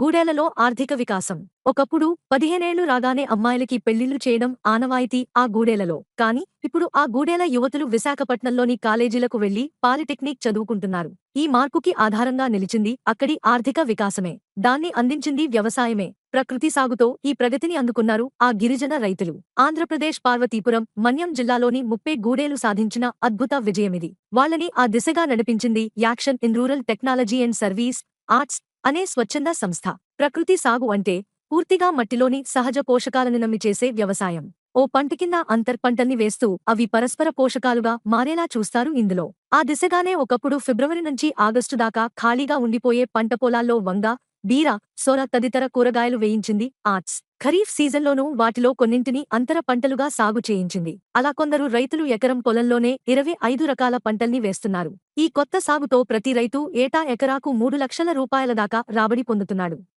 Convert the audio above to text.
గూడేలలో ఆర్థిక వికాసం. ఒకప్పుడు పదిహేనేళ్ళు రాగానే అమ్మాయిలకి పెళ్ళిళ్ళు చేయడం ఆనవాయితీ ఆ గూడేలలో. కాని ఇప్పుడు ఆ గూడేల యువతులు విశాఖపట్నంలోని కాలేజీలకు వెళ్ళి పాలిటెక్నిక్ చదువుకుంటున్నారు. ఈ మార్పుకి ఆధారంగా నిలిచింది అక్కడి ఆర్థిక వికాసమే. దాన్ని అందించింది వ్యవసాయమే. ప్రకృతి సాగుతో ఈ ప్రగతిని అందుకున్నారు ఆ గిరిజన రైతులు. ఆంధ్రప్రదేశ్ పార్వతీపురం మన్యం జిల్లాలోని ముప్పై గూడేలు సాధించిన అద్భుత విజయమిది. వాళ్ళని ఆ దిశగా నడిపించింది action in rural technology and service arts అనే స్వచ్ఛంద సంస్థ. ప్రకృతి సాగు అంటే పూర్తిగా మట్టిలోని సహజ పోషకాలను నమ్మి చేసే వ్యవసాయం. ఓ పంట కింద అంతర్ పంటల్ని వేస్తూ అవి పరస్పర పోషకాలుగా మారేలా చూస్తారు ఇందులో. ఆ దిశగానే ఒకప్పుడు ఫిబ్రవరి నుంచి ఆగస్టు దాకా ఖాళీగా ఉండిపోయే పంట పొలాల్లో వంగ బీర సొర తదితర కూరగాయలు వేయించింది ఆర్ట్స్. ఖరీఫ్ సీజన్లోనూ వాటిలో కొన్నింటిని అంతర పంటలుగా సాగు చేయించింది. అలా కొందరు రైతులు ఎకరం పొలంలోనే ఇరవై ఐదు రకాల పంటల్ని వేస్తున్నారు. ఈ కొత్త సాగుతో ప్రతి రైతు ఏటా ఎకరాకు మూడు లక్షల రూపాయల దాకా రాబడి పొందుతున్నాడు.